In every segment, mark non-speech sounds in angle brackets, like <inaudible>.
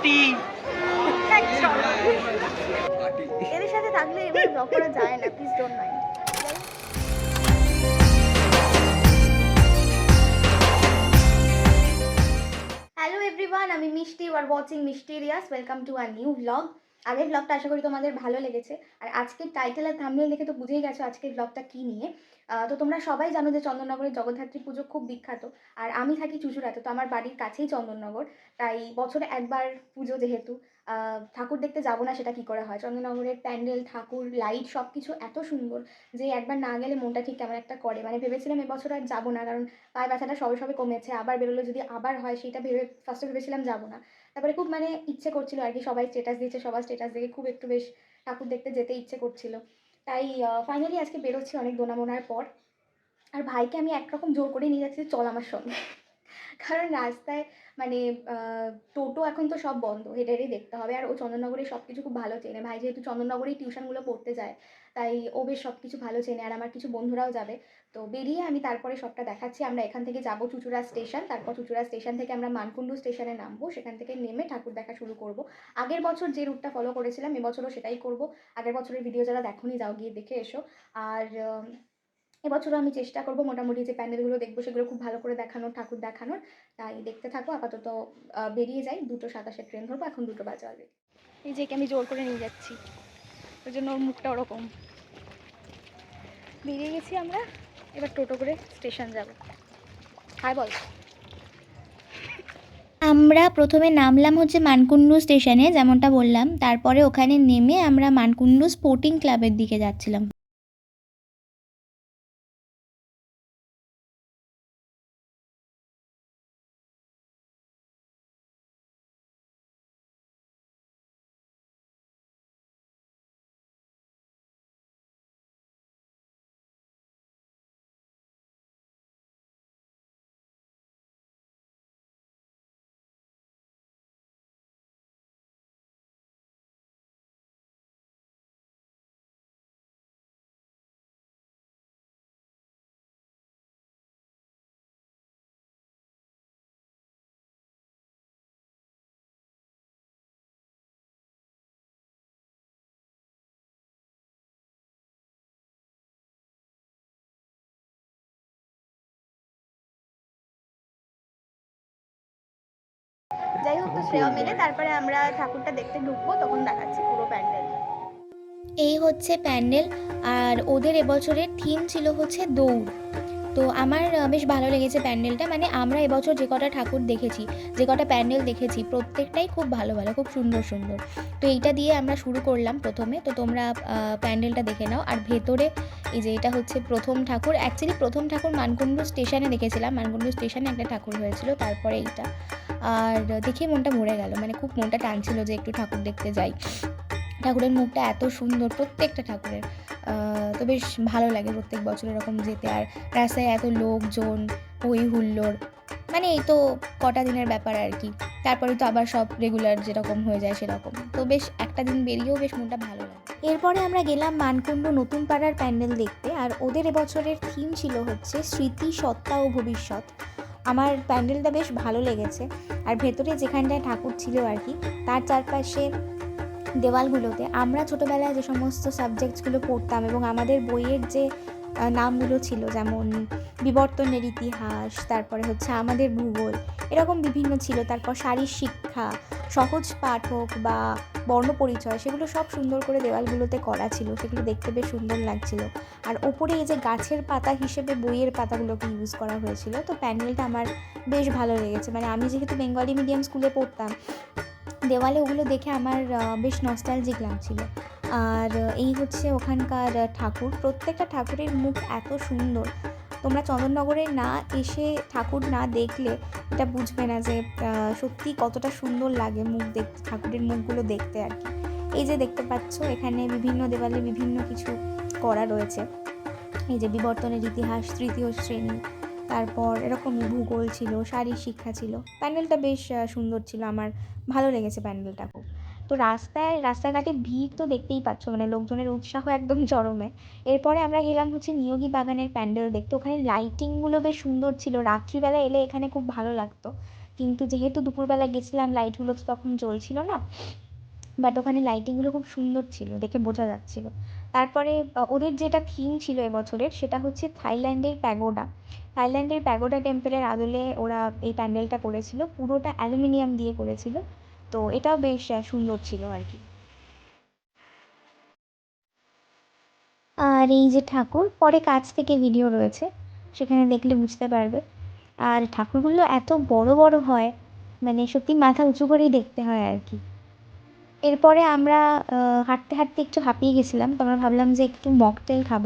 Party. এদের সাথে থাকলে এবার ব্লগ করা যায় না please don't mind hello everyone আমি মিষ্টি আর watching mysterious welcome to our new vlog আগের ব্লগটা আশা করি তোমাদের ভালো লেগেছে। আর আজকের টাইটেল আর থামনেল দেখে তো বুঝেই গেছো আজকের ব্লগটা কী নিয়ে। তো তোমরা সবাই জানো যে চন্দননগরের জগদ্ধাত্রী পুজো খুব বিখ্যাত। আর আমি থাকি চুচুড়াতে তো আমার বাড়ির কাছেই চন্দননগর। তাই বছরে একবার পুজো যেহেতু ঠাকুর দেখতে যাব না সেটা কি করে হয়? চন্দননগরের প্যান্ডেল, ঠাকুর, লাইট সব কিছু এত সুন্দর যে একবার না গেলে মনটা ঠিক কেমন একটা করে। মানে ভেবেছিলাম এবছর আর যাব না, কারণ পায়ে ব্যথাটা সবে সবে কমেছে। আবার বেরোলে যদি আবার হয়, সেটা ভেবে ফার্স্টে ভেবেছিলাম যাব না। তারপরে খুব মানে ইচ্ছে করছিল আর কি, সবাই স্টেটাস দিয়েছে, সবার স্টেটাস দেখে খুব একটু বেশ ঠাকুর দেখতে যেতে ইচ্ছে করছিল। তাই ফাইনালি আজকে বেরোচ্ছি অনেক দোনামোনার পর। আর ভাইকে আমি একরকম জোর করে নিয়ে যাচ্ছি, চল আমার সঙ্গে। <laughs> কারণ রাস্তায় মানে টোটো এখন তো সব বন্ধ, হেঁটে হেঁটেই দেখতে হবে। আর ও চন্দননগরে সব কিছু খুব ভালো চেনে। ভাই যেহেতু চন্দননগরেই টিউশনগুলো পড়তে যায় তাই ও বেশ সব কিছু ভালো চেনে আর আমার কিছু বন্ধুরাও যাবে। তো বেরিয়ে আমি তারপরে সবটা দেখাচ্ছি। আমরা এখান থেকে যাব চুচুড়া স্টেশন। তারপর চুচুড়া স্টেশন থেকে আমরা মানকুণ্ডু স্টেশনে নামবো। সেখান থেকে নেমে ঠাকুর দেখা শুরু করব। আগের বছর যে রুটটা ফলো করেছিলাম, এবছরও সেটাই করব। আগের বছরের ভিডিও যারা দেখোনি, যাও গিয়ে দেখে এসো। আর এবছরও আমি চেষ্টা করব মোটামুটি যে প্যান্ডেলগুলো দেখব, সেগুলো খুব ভালো করে দেখানোর, ঠাকুর দেখানোর। তাই দেখতে থাকো। আপাতত বেরিয়ে যাই। দুটো সাতাশে ট্রেন ধরবো। এখন দুটো বাজে অলরেডি এই যে আমি জোর করে নিয়ে যাচ্ছি। ওই জন্য ওর মুখটা ওরকম। বেরিয়ে গেছি আমরা, এবার টোটো করে স্টেশন যাব। হাই, বল। আমরা প্রথমে নামলাম হচ্ছে মানকুণ্ডু স্টেশনে, যেমনটা বললাম। তারপরে ওখানে নেমে আমরা মানকুণ্ডু স্পোর্টিং ক্লাবের দিকে যাচ্ছিলাম। যাই হোক, তো শ্রেয়া মেলে তারপরে আমরা ঠাকুরটা দেখতে ঢুকবো, তখন দেখাচ্ছি পুরো প্যান্ডেল। এই হচ্ছে প্যান্ডেল, আর ওদের এবছরের থিম ছিল হচ্ছে দৌড়। তো আমার বেশ ভালো লেগেছে প্যান্ডেলটা মানে আমরা এবছর যে কটা ঠাকুর দেখেছি, যে কটা প্যান্ডেল দেখেছি, প্রত্যেকটাই খুব ভালো ভালো, খুব সুন্দর সুন্দর। তো এইটা দিয়ে আমরা শুরু করলাম প্রথমে, তো তোমরা প্যান্ডেলটা দেখে নাও। আর ভেতরে এই যে এটা হচ্ছে প্রথম ঠাকুর অ্যাকচুয়ালি প্রথম ঠাকুর মানকুণ্ডু স্টেশনে দেখেছিলাম। মানকুণ্ডু স্টেশনে একটা ঠাকুর হয়েছিল, তারপরে এইটা। আর দেখে মনটা ভরে গেল। মানে খুব মনটা টানছিল যে একটু ঠাকুর দেখতে যাই। ঠাকুরের মুখটা এত সুন্দর প্রত্যেকটা ঠাকুরের। তো বেশ ভালো লাগে প্রত্যেক বছর এরকম যেতে। আর রাস্তায় এত লোকজন, হই হুল্লোড়। মানে এই তো কটা দিনের ব্যাপার আর কি। তারপরে তো আবার সব রেগুলার যেরকম হয়ে যায় সেরকম। তো বেশ একটা দিন বেরিয়েও বেশ মনটা ভালো লাগে। এরপরে আমরা গেলাম মানকুণ্ড নতুন পাড়ার প্যান্ডেল দেখতে। আর ওদের এবছরের থিম ছিল হচ্ছে স্মৃতি, সত্তা ও ভবিষ্যৎ। আমার প্যান্ডেলটা বেশ ভালো লেগেছে। আর ভেতরে যেখানটায় ঠাকুর ছিল আর কি, তার চারপাশে দেওয়ালগুলোতে আমরা ছোটোবেলায় যে সমস্ত সাবজেক্টসগুলো পড়তাম এবং আমাদের বইয়ের যে নামগুলো ছিল যেমন বিবর্তনের ইতিহাস, তারপরে হচ্ছে আমাদের ভূগোল, এরকম বিভিন্ন ছিল। তারপর শারীর শিক্ষা, সহজ পাঠক বা বর্ণপরিচয়, সেগুলো সব সুন্দর করে দেওয়ালগুলোতে করা ছিল। সেগুলো দেখতে বেশ সুন্দর লাগছিল। আর ওপরে এই যে গাছের পাতা হিসেবে বইয়ের পাতাগুলোকে ইউজ করা হয়েছিল, তো প্যান্ডেলটা আমার বেশ ভালো লেগেছে। মানে আমি যেহেতু বেঙ্গলি মিডিয়াম স্কুলে পড়তাম, দেওয়ালে ওগুলো দেখে আমার বেশ নস্টালজিক লাগছিল। আর এই হচ্ছে ওখানকার ঠাকুর। প্রত্যেকটা ঠাকুরের মুখ এত সুন্দর তোমরা চন্দননগরে না এসে ঠাকুর না দেখলে এটা বুঝবে না যে সত্যি কতটা সুন্দর লাগে মুখ দেখতে ঠাকুরের মুখগুলো দেখতে আর কি। এই যে দেখতে পাচ্ছ, এখানে বিভিন্ন দেওয়ালে বিভিন্ন কিছু করা রয়েছে। এই যে বিবর্তনের ইতিহাস, তৃতীয় শ্রেণি, তারপর এরকমই ভূগোল ছিল শারীর শিক্ষা ছিল। প্যান্ডেলটা বেশ সুন্দর ছিল, আমার ভালো লেগেছে প্যান্ডেলটা খুব। তো রাস্তায়, রাস্তাঘাটে ভিড় তো দেখতেই পাচ্ছ মানে লোকজনের উৎসাহ একদম চরমে। এরপরে আমরা গেলাম হচ্ছে নিয়োগী বাগানের প্যান্ডেল দেখতে। ওখানে লাইটিংগুলো বেশ সুন্দর ছিল। রাত্রিবেলা এলে এখানে খুব ভালো লাগতো। কিন্তু যেহেতু দুপুরবেলা গেছিলাম লাইটগুলো তো তখন জ্বলছিল না। বাট ওখানে লাইটিংগুলো খুব সুন্দর ছিল, দেখে বোঝা যাচ্ছিল। তারপরে ওদের যেটা থিম ছিল এবছরের, সেটা হচ্ছে থাইল্যান্ডের প্যাগোডা। থাইল্যান্ডের প্যাগোডা টেম্পলের আদলে ওরা এই প্যান্ডেলটা করেছিল। পুরোটা অ্যালুমিনিয়াম দিয়ে করেছিল। তো এটাও বেশ সুন্দর ছিল আর কি আর এই যে ঠাকুর, পরে কাছ থেকে ভিডিও রয়েছে, সেখানে দেখলে বুঝতে পারবে। আর ঠাকুরগুলো এত বড় বড় হয় মানে সত্যি মাথা উঁচু করেই দেখতে হয় আর কি এরপরে আমরা হাঁটতে হাঁটতে একটু হাঁপিয়ে গেছিলাম, তো আমরা ভাবলাম যে একটু মকটেল খাব।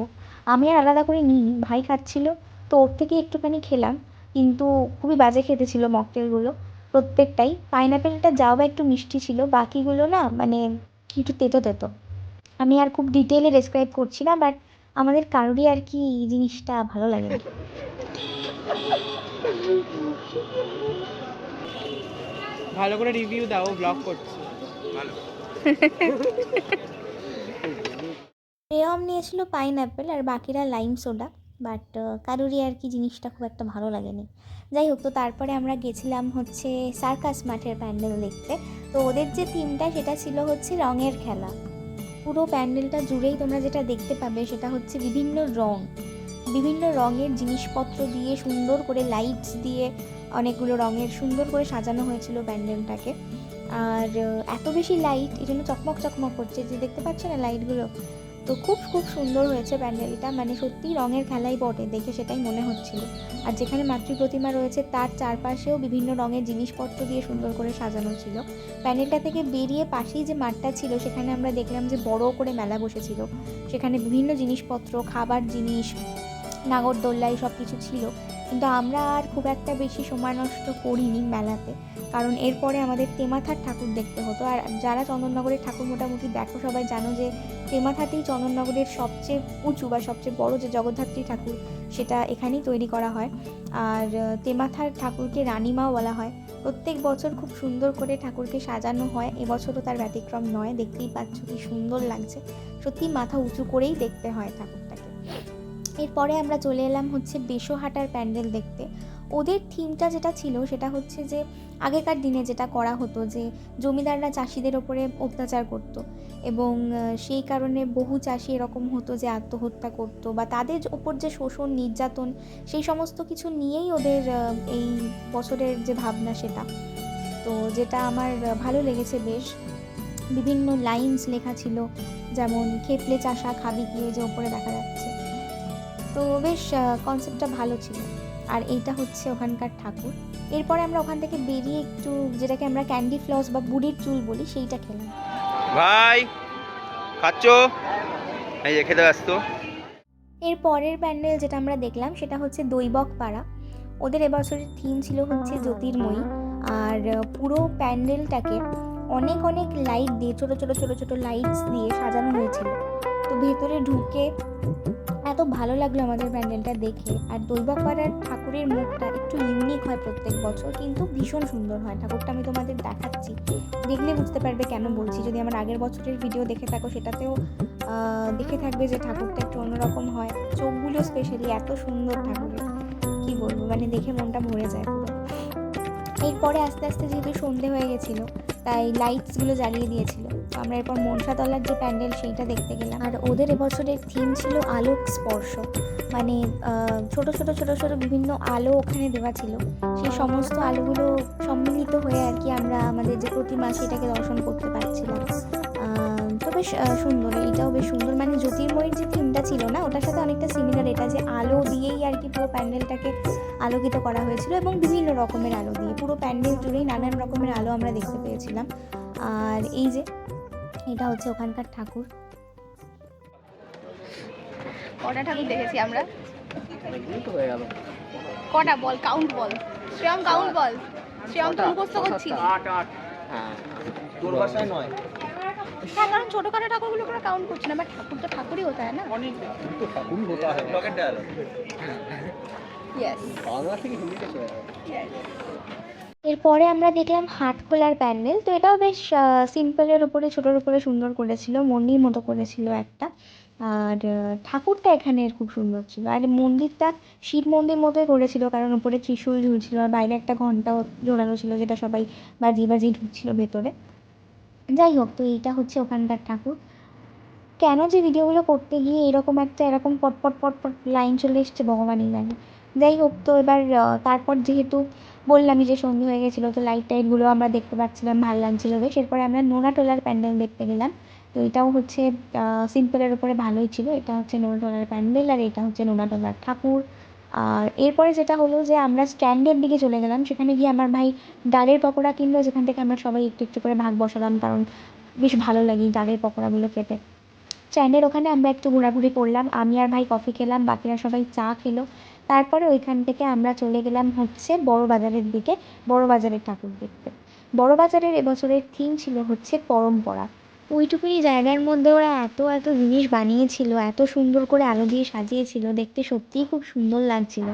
আমি আর আলাদা করে নিই, ভাই খাচ্ছিল, তো ওর থেকে একটুখানি খেলাম, কিন্তু খুবই বাজে খেতে ছিল মকটেলগুলো প্রত্যেকটাই। পাইনাপেলটা যাও বা একটু মিষ্টি ছিল বাকিগুলো না মানে একটু তেতো তেতো। আমি আর খুব ডিটেলে ডেসক্রাইব করছি না বাট আমাদের কারোরই আর কি এই জিনিসটা ভালো লাগে না। ভালো করে রিভিউ দাও ব্লগ করছি। ভালো। প্রেয়ম নিয়েছিল পাইনঅ্যাপেল আর বাকিরা লাইম সোডা বাট কারোরই আর কি জিনিসটা খুব একটা ভালো লাগেনি। যাই হোক, তো তারপরে আমরা গেছিলাম হচ্ছে সার্কাস মাঠের প্যান্ডেল দেখতে। তো ওদের যে থিমটা, সেটা ছিল হচ্ছে রঙের খেলা। পুরো প্যান্ডেলটা জুড়েই তোমরা যেটা দেখতে পাবে, সেটা হচ্ছে বিভিন্ন রং। বিভিন্ন রঙের জিনিসপত্র দিয়ে সুন্দর করে লাইটস দিয়ে অনেকগুলো রঙের সুন্দর করে সাজানো হয়েছিল প্যান্ডেলটাকে। আর এত বেশি লাইট এই জন্য চকমক চকমক করছে। যে দেখতে পাচ্ছ না লাইটগুলো তো খুব খুব সুন্দর হয়েছে প্যান্ডেলটা। মানে সত্যি রঙের খেলাই বটে, দেখে সেটাই মনে হচ্ছিল। আর যেখানে মাতৃ প্রতিমা রয়েছে, তার চারপাশেও বিভিন্ন রঙের জিনিসপত্র দিয়ে সুন্দর করে সাজানো ছিল। প্যান্ডেলটা থেকে বেরিয়ে পাশেই যে মাঠটা ছিল, সেখানে আমরা দেখলাম যে বড় করে মেলা বসেছিল। সেখানে বিভিন্ন জিনিসপত্র, খাবার জিনিস, নাগরদোল্লা সব কিছু ছিল। কিন্তু আমরা আর খুব একটা বেশি সময় নষ্ট করিনি মেলাতে। কারণ এরপরে আমাদের তেমাথার ঠাকুর দেখতে হতো। আর যারা চন্দননগরের ঠাকুর মোটামুটি দেখো, সবাই জানো যে তেমাথাতেই চন্দননগরের সবচেয়ে উঁচু বা সবচেয়ে বড় যে জগদ্ধাত্রী ঠাকুর, সেটা এখানেই তৈরি করা হয়। আর তেমাথার ঠাকুরকে রানীমাও বলা হয়। প্রত্যেক বছর খুব সুন্দর করে ঠাকুরকে সাজানো হয়। এবছরও তার ব্যতিক্রম নয়। দেখতেই পাচ্ছ কি সুন্দর লাগছে। সত্যি মাথা উঁচু করেই দেখতে হয় ঠাকুরটাকে এরপরে আমরা চলে এলাম হচ্ছে বেশোহাটার প্যান্ডেল দেখতে। ওদের থিমটা যেটা ছিল সেটা হচ্ছে যে আগেকার দিনে যেটা করা হতো যে জমিদাররা চাষিদের ওপরে অত্যাচার করতো এবং সেই কারণে বহু চাষি এরকম হতো যে আত্মহত্যা করতো বা তাদের ওপর যে শোষণ, নির্যাতন, সেই সমস্ত কিছু নিয়েই ওদের এই বছরের যে ভাবনা সেটা। তো যেটা আমার ভালো লেগেছে বেশ। বিভিন্ন লাইনস লেখা ছিল, যেমন খেপলে চাষা, খাবি গিয়ে যে ওপরে দেখা যাচ্ছে। তো বেশ কনসেপ্টটা ভালো ছিল। আর এইটা হচ্ছে ওখানকার ঠাকুর। এরপরে আমরা ওখান থেকে বেরিয়ে একটু যেটাকে আমরা ক্যান্ডি ফ্লস বা বুড়ির চুল বলি সেইটা খেলাম। ভাই খাচ্ছ? এই যে খেতে ব্যস্ত। এর পরের প্যান্ডেল যেটা আমরা দেখলাম সেটা হচ্ছে দৈবক পাড়া ওদের এবছরের থিম ছিল হচ্ছে জ্যোতির্ময়ী। আর পুরো প্যান্ডেলটাকে অনেক অনেক লাইট দিয়ে ছোট ছোট ছোট ছোট লাইটস দিয়ে সাজানো হয়েছিল। তো ভেতরে ঢুকে এত ভালো লাগল আমাদের প্যান্ডেলটা দেখে। আর দৈবক পাড়ার ঠাকুরের মুখটা একটু ইউনিক হয় প্রত্যেক বছর, কিন্তু ভীষণ সুন্দর হয়। ঠাকুরটা আমি তোমাদের দেখাচ্ছি। দেখলে বুঝতে পারবে কেন বলছি। যদি আমার আগের বছরের ভিডিও দেখে থাকো, সেটাতেও দেখে থাকবে যে ঠাকুরটা একটু অন্যরকম হয়। চোখগুলো স্পেশালি এত সুন্দর ঠাকুরের। কি বলব? মানে দেখে মনটা ভরে যায় পুরো। এরপরে আস্তে আস্তে যেহেতু সন্ধে হয়ে গেছিল তাই লাইটসগুলো জ্বালিয়ে দিয়েছিল। তো আমরা এরপর মনসাতলার যে প্যান্ডেল, সেইটা দেখতে গেলাম। আর ওদের এবছরের থিম ছিল আলোক স্পর্শ। মানে ছোট ছোট ছোট ছোট বিভিন্ন আলো ওখানে দেওয়া ছিল। সেই সমস্ত আলোগুলো সম্মিলিত হয়ে আর কি আমরা আমাদের যে প্রতিমা, সেটাকে দর্শন করতে পারছিলাম। তো বেশ সুন্দর। এইটাও বেশ সুন্দর। মানে জ্যোতির্ময়ের যে থিমটা ছিল না, ওটার সাথে অনেকটা সিমিলার এটা যে আলো দিয়েই আর কি পুরো প্যান্ডেলটাকে আলোকিত করা হয়েছিল এবং বিভিন্ন রকমের আলো দিয়ে পুরো প্যান্ডেল জুড়েই নানান রকমের আলো আমরা দেখতে পেয়েছিলাম। আর এই যে এটা হচ্ছে ওখানকার ঠাকুর। কটা ঠাকুর দেখেছি আমরা? কটা বল? কাউন্ট বল। শ্রেয়ম কাউন্ট বল। শ্রেয়ম তো মুখস্থ করছিলি। তোর নয়। হ্যাঁ কারণ ছোটখাটো ঠাকুরগুলো করে কাউন্ট করছি না বাট ঠাকুর তো ঠাকুরই হতে হয় না। অনেক। থেকে হিন্দিতে চলে এরপরে আমরা দেখলাম হাট খোলার প্যান্ডেল। তো এটাও বেশ সিম্পলের উপরে ছোটোর উপরে সুন্দর করেছিল মন্দির মতো করেছিল একটা। আর ঠাকুরটা এখানের খুব সুন্দর ছিল। আর মন্দিরটা শিব মন্দির মতোই করেছিল কারণ উপরে ত্রিশূল ঝুলছিল আর বাইরে একটা ঘন্টাও ঝোলানো ছিল যেটা সবাই বাজিয়ে বাজি ঢুকছিল ভেতরে। যাই হোক তো এইটা হচ্ছে ওখানকার ঠাকুর। কেন যে ভিডিওগুলো করতে গিয়ে এরকম একটা এরকম পটপট পটপট লাইন চলে এসছে ভগবানই জানে। যাই হোক, তো এবার তারপর যেহেতু বললামই যে সন্ধে হয়ে গেছিল, তো লাইট টাইটগুলো আমরা দেখতে পাচ্ছিলাম, ভালো লাগছিল বেশ। এরপরে আমরা নোনাটোলার প্যান্ডেল দেখতে গেলাম। তো এটাও হচ্ছে সিম্পলের উপরে ভালোই ছিল। এটা হচ্ছে নোনাটোলার প্যান্ডেল আর এটা হচ্ছে নোনাটোলার ঠাকুর আর এরপরে যেটা হলো যে আমরা স্ট্যান্ডের দিকে চলে গেলাম। সেখানে গিয়ে আমার ভাই ডালের পকোড়া কিনলো, যেখান থেকে আমরা সবাই একটু একটু করে ভাগ বসালাম, কারণ বেশ ভালো লাগে ডালের পকোড়াগুলো খেতে। স্ট্যান্ডের ওখানে আমরা একটু ঘোরাঘুরি করলাম। আমি আর ভাই কফি খেলাম, বাকিরা সবাই চা খেলো। তারপরে ওইখান থেকে আমরা চলে গেলাম হচ্ছে বড় বাজারের দিকে বড় বাজারের ঠাকুর দেখতে। বড় বাজারের এবছরের থিম ছিল হচ্ছে পরম্পরা। ওইটুকুনি জায়গার মধ্যে ওরা এত এত জিনিস বানিয়েছিল, এত সুন্দর করে আলো দিয়ে সাজিয়েছিল, দেখতে সত্যিই খুব সুন্দর লাগছিল।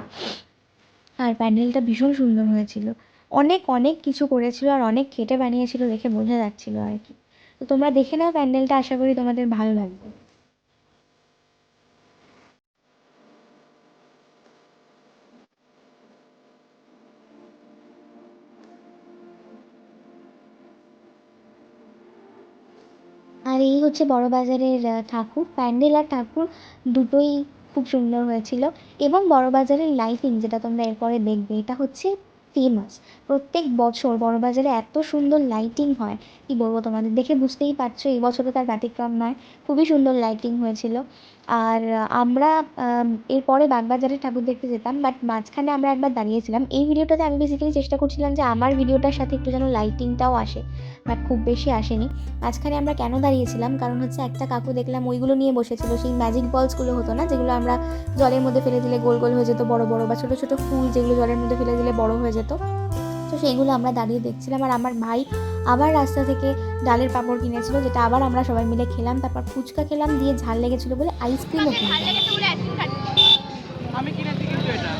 আর প্যান্ডেলটা ভীষণ সুন্দর হয়েছিল। অনেক অনেক কিছু করেছিল আর অনেক খেটে বানিয়েছিল দেখে বোঝা যাচ্ছিল আর কি। তো তোমরা দেখে নাও প্যান্ডেলটা, আশা করি তোমাদের ভালো লাগবে। আর এই হচ্ছে বড় বাজারের আহ, ঠাকুর। প্যান্ডেল আর ঠাকুর দুটোই খুব সুন্দর হয়েছিল। এবং বড় বাজারের লাইটিং যেটা তোমরা এরপরে দেখবে এটা হচ্ছে ফেমাস প্রত্যেক বছর বড়বাজারে এত সুন্দর লাইটিং হয়। কী বলব তোমাদের? দেখে বুঝতেই পারছ এই বছরও তার ব্যতিক্রম নয়। খুবই সুন্দর লাইটিং হয়েছিল। আর আমরা আম, এরপরে বাগবাজারে ঠাকুর দেখতে যেতাম বাট মাঝখানে আমরা একবার দাঁড়িয়েছিলাম। এই ভিডিওটাতে আমি বেসিক্যালি চেষ্টা করছিলাম যে আমার ভিডিওটার সাথে একটু যেন লাইটিংটাও আসে বাট খুব বেশি আসেনি। মাঝখানে আমরা কেন দাঁড়িয়েছিলাম? কারণ হচ্ছে একটা কাকু দেখলাম ওইগুলো নিয়ে বসেছিল সেই ম্যাজিক বলসগুলো হতো না যেগুলো আমরা জলের মধ্যে ফেলে দিলে গোল গোল হয়ে যেত বড় বড় বা ছোটো ছোটো ফুল যেগুলো জলের মধ্যে ফেলে দিলে বড় হয়ে যেত। সেইগুলো আমরা দাঁড়িয়ে দেখছিলাম আর আমার ভাই আবার রাস্তা থেকে ডালের পাঁপড় কিনেছিল যেটা আবার আমরা সবাই মিলে খেলাম। তারপর ফুচকা খেলাম দিয়ে ঝাল লেগেছিল বলে আইসক্রিমও কিনলাম আমি কিনেছি কিন্তু এটা।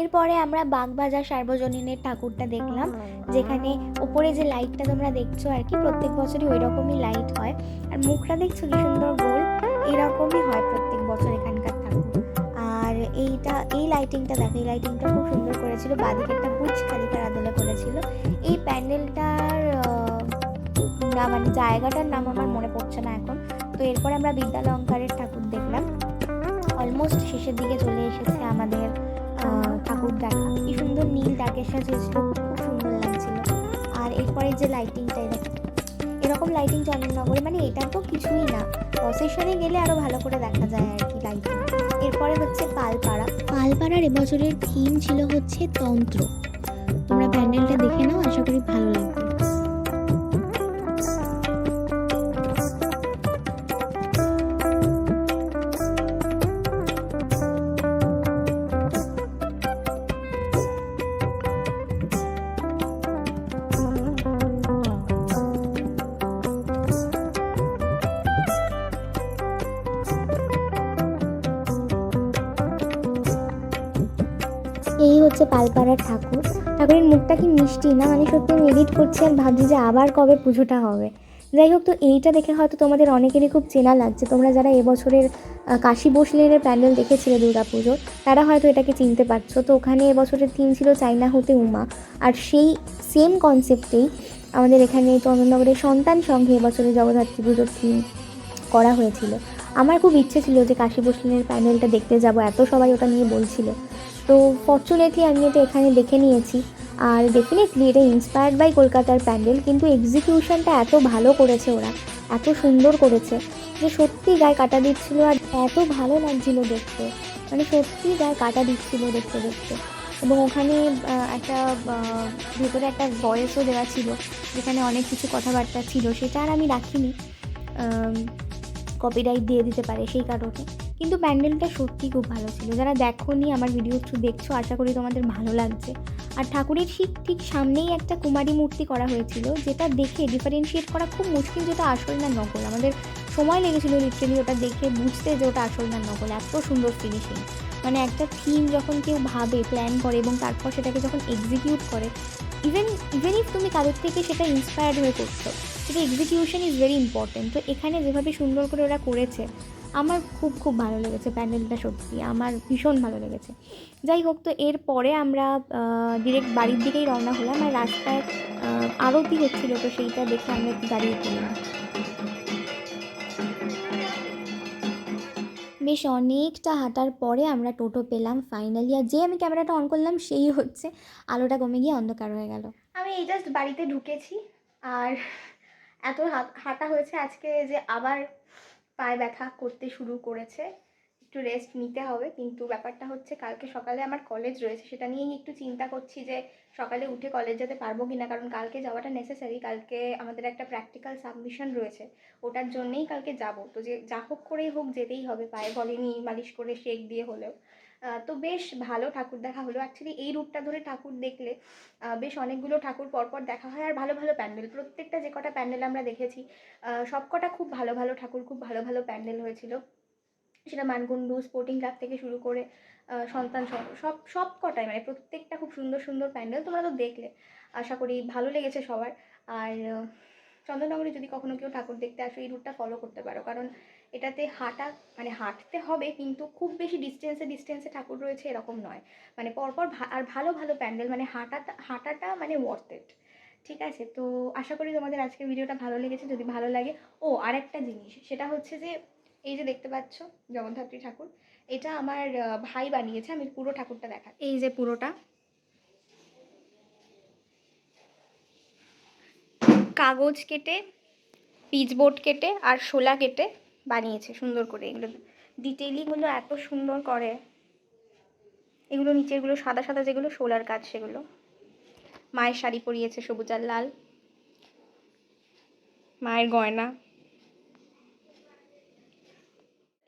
এরপরে আমরা বাগবাজার সার্বজনীনের ঠাকুরটা দেখলাম যেখানে উপরে যে লাইটটা তোমরা দেখছ আর কি প্রত্যেক বছরই ওই রকমই লাইট হয়। আর মুখটা দেখছ কি সুন্দর গোল এরকমই হয় প্রত্যেক বছর এখানকার ঠাকুর। আর এইটা, এই লাইটিংটা দেখো, এই লাইটিংটা খুব সুন্দর করেছিল। বাদিকে একটা বুচ খালিকার আদলে করেছিল। এই প্যান্ডেলটার না মানে জায়গাটার নাম আমার মনে পড়ছে না এখন। তো এরপরে আমরা বিদ্যালঙ্কারের ঠাকুর দেখলাম। অলমোস্ট শেষের দিকে চলে এসেছে আমাদের ঠাকুর দেখা। কি সুন্দর নীল ডাকের সাজিয়েছিল খুব সুন্দর লাগছিল। আর এরপরে যে লাইটিংটা দেখো এরকম লাইটিং চন্দননগরে মানে এটা তো কিছুই না। প্রসেশনে গেলে আরও ভালো করে দেখা যায় আর কি লাইটিং এরপরে হচ্ছে পালপাড়া। পালপাড়ার এবছরের থিম ছিল হচ্ছে তন্ত্র। তোমরা প্যান্ডেলটা দেখে নাও, আশা করি ভালো লাগবে। এই হচ্ছে পালপাড়ার ঠাকুর। ঠাকুরের মুখটা কি মিষ্টি না? মানে সত্যি আমি এডিট করছি আর ভাবছি যে আবার কবে পুজোটা হবে। যাই হোক, তো এইটা দেখে হয়তো তোমাদের অনেকেরই খুব চেনা লাগছে। তোমরা যারা এবছরের কাশী বসলেনের প্যান্ডেল দেখেছিলে দুর্গা পুজোর তারা হয়তো এটাকে চিনতে পারছ। তো ওখানে এবছরের থিম ছিল চাইনা হতে উমা। আর সেই সেম কনসেপ্টেই আমাদের এখানে চন্দননগরের সন্তান সংঘে এবছরের জগদ্ধাত্রী পুজোর থিম করা হয়েছিল। আমার খুব ইচ্ছে ছিল যে কাশী বসলেনের প্যান্ডেলটা দেখতে যাব। এত সবাই ওটা নিয়ে বলছিল। তো ফর্চুনেটলি আমি এটা এখানে দেখে নিয়েছি। আর ডেফিনেটলি এটা ইন্সপায়ার্ড বাই কলকাতার প্যান্ডেল, কিন্তু এক্সিকিউশনটা এত ভালো করেছে ওরা, এত সুন্দর করেছে যে সত্যি গায়ে কাটা দিচ্ছিল আর এত ভালো লাগছিল দেখতে। মানে সত্যি গায়ে কাটা দিচ্ছিল দেখতে দেখতে। এবং ওখানে একটা ভেতরে একটা ভয়েসও দেওয়া ছিল, যেখানে অনেক কিছু কথাবার্তা ছিল, সেটা আর আমি রাখিনি। কপিরাইট দিয়ে দিতে পারে সেই কারণে। কিন্তু প্যান্ডেলটা সত্যি খুব ভালো ছিল। যারা দেখোনি আমার ভিডিও একটু দেখছ, আশা করি তোমাদের ভালো লাগছে। আর ঠাকুরের ঠিক ঠিক সামনেই একটা কুমারী মূর্তি করা হয়েছিল, যেটা দেখে ডিফারেন্সিয়েট করা খুব মুশকিল যেটা আসল না নকল। আমাদের সময় লেগেছিল লিটারেলি ওটা দেখে বুঝতে যে ওটা আসল না নকল। এত সুন্দর ফিনিশিং মানে একটা থিম যখন কেউ ভাবে প্ল্যান করে এবং তারপর সেটাকে যখন এক্সিকিউট করে ইভেন ইভেন ইফ তুমি কারোর থেকে সেটা ইন্সপায়ার্ড হয়ে করছ, সেটা এক্সিকিউশন ইজ ভেরি ইম্পর্টেন্ট তো এখানে যেভাবে সুন্দর করে ওরা করেছে আমার খুব খুব ভালো লেগেছে প্যান্ডেলটা সত্যি, আমার ভীষণ ভালো লেগেছে। যাই হোক, তো এরপরে আমরা ডিরেক্ট বাড়ির দিকেই রওনা হলাম আর রাস্তায় আরতি হচ্ছিল, তো সেইটা দেখে আমরা একটু দাঁড়িয়ে পড়লাম। বেশ অনেকটা হাঁটার পরে আমরা টোটো পেলাম ফাইনালি আর যে আমি ক্যামেরাটা অন করলাম, সেই হচ্ছে আলোটা কমে গিয়ে অন্ধকার হয়ে গেল। আমি এই জাস্ট বাড়িতে ঢুকেছি, আর এত হাঁটা হয়েছে আজকে যে আবার পায়ে ব্যথা করতে শুরু করেছে। একটু রেস্ট নিতে হবে। কিন্তু ব্যাপারটা হচ্ছে কালকে সকালে আমার কলেজ রয়েছে। সেটা নিয়েই একটু চিন্তা করছি যে সকালে উঠে কলেজ যেতে পারব কি না কারণ কালকে যাওয়াটা নেসেসারি কালকে আমাদের একটা প্র্যাকটিক্যাল সাবমিশন রয়েছে। ওটার জন্যেই কালকে যাব। তো যে যা হোক করেই হোক যেতেই হবে। পায়ে বলেনি মালিশ করে শেক দিয়ে হলেও। তো বেশ ভালো ঠাকুর দেখা হলো। অ্যাকচুয়ালি এই রুটটা ধরে ঠাকুর দেখলে বেশ অনেকগুলো ঠাকুর পরপর দেখা হয় আর ভালো ভালো প্যান্ডেল। প্রত্যেকটা যে কটা প্যান্ডেল আমরা দেখেছি সব কটা খুব ভালো ভালো ঠাকুর, খুব ভালো ভালো প্যান্ডেল হয়েছিল। সেটা মানকুণ্ডু স্পোর্টিং ক্লাব থেকে শুরু করে সন্তান সব সব কটাই মানে প্রত্যেকটা খুব সুন্দর সুন্দর প্যান্ডেল তোমরা তো দেখলে। আশা করি ভালো লেগেছে সবার। আর চন্দননগরে যদি কখনো কেউ ঠাকুর দেখতে আসো, এই রুটটা ফলো করতে পারো। কারণ এটাতে হাঁটা মানে হাঁটতে হবে কিন্তু খুব বেশি ডিস্টেন্সে ডিস্টেন্সে ঠাকুর রয়েছে এরকম নয়। মানে পরপর আর ভালো ভালো প্যান্ডেল মানে হাঁটাটা হাঁটাটা মানে ওয়ার্থ ইট ঠিক আছে? তো আশা করি তোমাদের আজকের ভিডিওটা ভালো লেগেছে। যদি ভালো লাগে, ও, আরেকটা জিনিস, সেটা হচ্ছে যে, এই যে দেখতে পাচ্ছ জগদ্ধাত্রী ঠাকুর, এটা আমার ভাই বানিয়েছে, আমি পুরো ঠাকুরটা দেখা, এই যে পুরোটা। কাগজ কেটে, পিচবোর্ড কেটে, আর শোলা কেটে বানিয়েছে, সুন্দর করে। এগুলো ডিটেইলিংগুলো এত সুন্দর করে। এগুলো নিচেরগুলো, সাদা সাদা যেগুলো শোলার কাজ সেগুলো। মায়ের শাড়ি পরিয়েছে সবুজ আর লাল। মায়ের গয়না।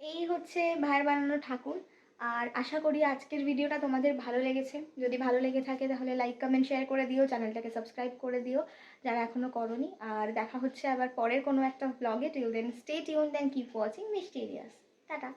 এই হচ্ছে ভাইয়ের বানানো ঠাকুর। আর আশা করি আজকের ভিডিওটা তোমাদের ভালো লেগেছে। যদি ভালো লেগে থাকে তাহলে লাইক কমেন্ট শেয়ার করে দিও। চ্যানেলটাকে সাবস্ক্রাইব করে দিও। যারা এখনও করনি। আর দেখা হচ্ছে আবার পরের কোনো একটা ব্লগে till then stay tune then keep watching mysterious tata.